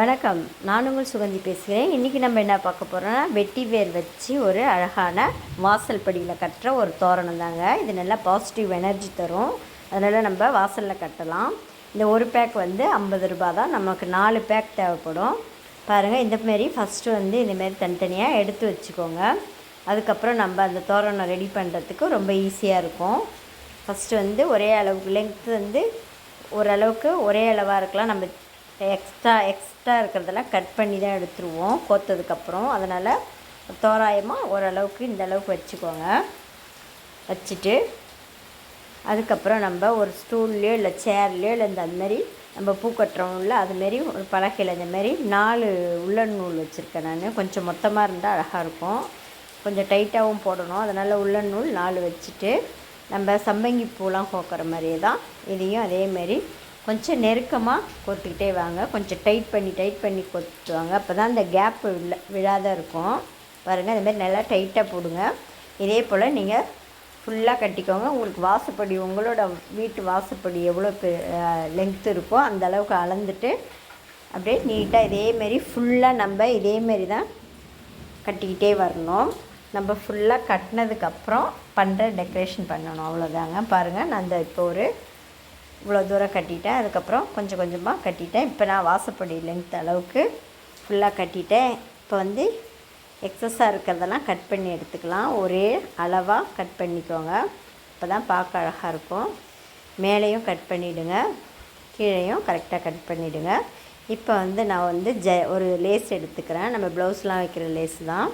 வணக்கம். நான் உங்கள் சுகந்தி பேசுகிறேன். இன்றைக்கி நம்ம என்ன பார்க்க போகிறோம்னா வெட்டி வேர் வச்சு ஒரு அழகான வாசல் படியில் கட்டுற ஒரு தோரணம் தாங்க. இது நல்லா பாசிட்டிவ் எனர்ஜி தரும். அதனால் நம்ம வாசலில் கட்டலாம். இந்த ஒரு பேக் வந்து ஐம்பது ரூபா தான். நமக்கு நாலு பேக் தேவைப்படும். பாருங்கள் இந்த மாரி ஃபஸ்ட்டு வந்து இந்தமாரி தனித்தனியாக எடுத்து வச்சுக்கோங்க. அதுக்கப்புறம் நம்ம அந்த தோரணம் ரெடி பண்ணுறதுக்கு ரொம்ப ஈஸியாக இருக்கும். ஃபஸ்ட்டு வந்து ஒரே அளவுக்கு லென்த்து வந்து ஓரளவுக்கு ஒரே அளவாக இருக்கலாம். நம்ம எக்ஸ்ட்ரா எக்ஸ்ட்ரா இருக்கிறதெல்லாம் கட் பண்ணி தான் எடுத்துருவோம். கோத்ததுக்கப்புறம் அதனால் தோராயமாக ஓரளவுக்கு இந்த அளவுக்கு வச்சுக்கோங்க. வச்சுட்டு அதுக்கப்புறம் நம்ம ஒரு ஸ்டூல்லையோ இல்லை சேர்லையோ இல்லை இந்த அதுமாரி நம்ம பூ கட்டுறோம்ல அதுமாரி ஒரு பலகையில் இந்தமாரி நாலு உள்ளன் நூல் வச்சுருக்கேன் நான். கொஞ்சம் மொத்தமாக இருந்தால் அழகாக இருக்கும். கொஞ்சம் டைட்டாகவும் போடணும். அதனால் உள்ளன் நூல் நாலு வச்சுட்டு நம்ம சம்பங்கி பூலாம் கோக்கிற மாதிரியே தான். இதையும் அதேமாரி கொஞ்சம் நெருக்கமாக கொத்துக்கிட்டே வாங்க. கொஞ்சம் டைட் பண்ணி டைட் பண்ணி கொத்துவாங்க அப்போ தான் அந்த கேப் விழ விழாத இருக்கும். பாருங்கள் அதுமாரி நல்லா டைட்டாக போடுங்க. இதே போல் நீங்கள் ஃபுல்லாக கட்டிக்கோங்க. உங்களுக்கு வாசப்படி உங்களோட வீட்டு வாசப்படி எவ்வளோ பெ லென்த் இருக்கோ அந்த அளவுக்கு அளந்துட்டு அப்படியே நீட்டாக இதேமாரி ஃபுல்லாக நம்ம இதேமாரி தான் கட்டிக்கிட்டே வரணும். நம்ம ஃபுல்லாக கட்டினதுக்கப்புறம் பண்ணுற டெக்கரேஷன் பண்ணணும். அவ்வளோதாங்க பாருங்கள் நான் அந்த இப்போ ஒரு இவ்வளோ தூரம் கட்டிட்டேன். அதுக்கப்புறம் கொஞ்சம் கொஞ்சமாக கட்டிட்டேன். இப்போ நான் வாசப்படி லென்த் அளவுக்கு ஃபுல்லாக கட்டிட்டேன். இப்போ வந்து எக்ஸஸாக இருக்கிறதெல்லாம் கட் பண்ணி எடுத்துக்கலாம். ஒரே அளவாக கட் பண்ணிக்கோங்க. இப்போ தான் பார்க்க அழகாக இருக்கும். மேலேயும் கட் பண்ணிவிடுங்க கீழேயும் கரெக்டாக கட் பண்ணிவிடுங்க இப்போ வந்து நான் வந்து ஜ ஒரு லேஸ் எடுத்துக்கிறேன். நம்ம ப்ளவுஸ்லாம் வைக்கிற லேஸ் தான்.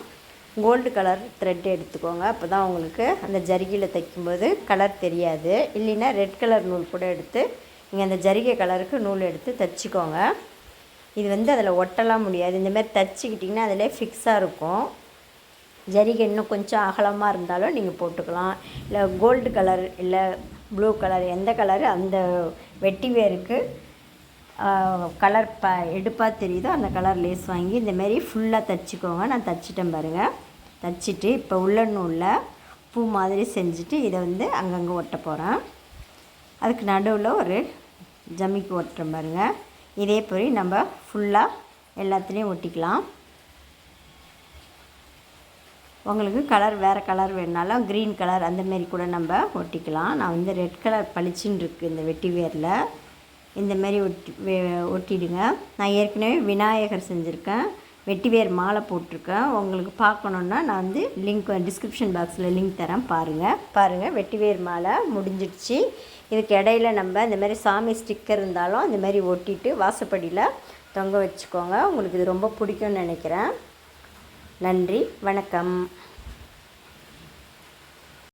கோல்டு கலர் த்ரெட் எடுத்துக்கோங்க. அப்போ தான் உங்களுக்கு அந்த ஜரிகையில் தைக்கும்போது கலர் தெரியாது. இல்லைன்னா ரெட் கலர் நூல் கூட எடுத்து நீங்கள் அந்த ஜரிகை கலருக்கு நூல் எடுத்து தைச்சிக்கோங்க. இது வந்து அதில் ஒட்டலாம் முடியாது. இந்தமாரி தைச்சிக்கிட்டிங்கன்னா அதிலே ஃபிக்ஸாக இருக்கும். ஜரிகை இன்னும் கொஞ்சம் அகலமாக இருந்தாலும் நீங்கள் போட்டுக்கலாம். இல்லை கோல்டு கலர் இல்லை ப்ளூ கலர் எந்த கலர் அந்த வெட்டி வேருக்கு கலர் ப எடுப்பாக தெரியுதோ? அந்த கலர் லேஸ் வாங்கி இந்தமாரி ஃபுல்லாக தைச்சிக்கோங்க. நான் தைச்சிட்டேன் பாருங்கள் தைச்சிட்டு இப்போ உள்ள நூலில் பூ மாதிரி செஞ்சுட்டு இதை வந்து அங்கங்கே ஒட்ட போகிறேன் அதுக்கு நடுவில் ஒரு ஜமிக்கு ஒட்டுறேன் பாருங்கள் இதே போய் நம்ம ஃபுல்லாக எல்லாத்துலேயும் ஒட்டிக்கலாம். உங்களுக்கு கலர் வேறு கலர் வேணுனாலும் க்ரீன் கலர் அந்தமாரி கூட நம்ம ஒட்டிக்கலாம். நான் வந்து ரெட் கலர் பளிச்சுன்னு இருக்குது இந்த வெட்டி வேரில். இந்தமாரி ஒட்டி ஒட்டிடுங்க. நான் ஏற்கனவே விநாயகர் செஞ்சுருக்கேன். வெட்டிவேர் மாலை போட்டிருக்கேன். உங்களுக்கு பார்க்கணுன்னா நான் வந்து லிங்க் டிஸ்கிரிப்ஷன் பாக்ஸில் லிங்க் தரேன். பாருங்கள் பாருங்கள் வெட்டிவேர் மாலை முடிஞ்சிடுச்சு. இதுக்கு இடையில நம்ம இந்த மாதிரி சாமி ஸ்டிக்கர் இருந்தாலும் இந்த மாதிரி ஒட்டிட்டு வாசப்படியில் தொங்க வச்சுக்கோங்க. உங்களுக்கு இது ரொம்ப பிடிக்கும்னு நினைக்கிறேன். நன்றி. வணக்கம்.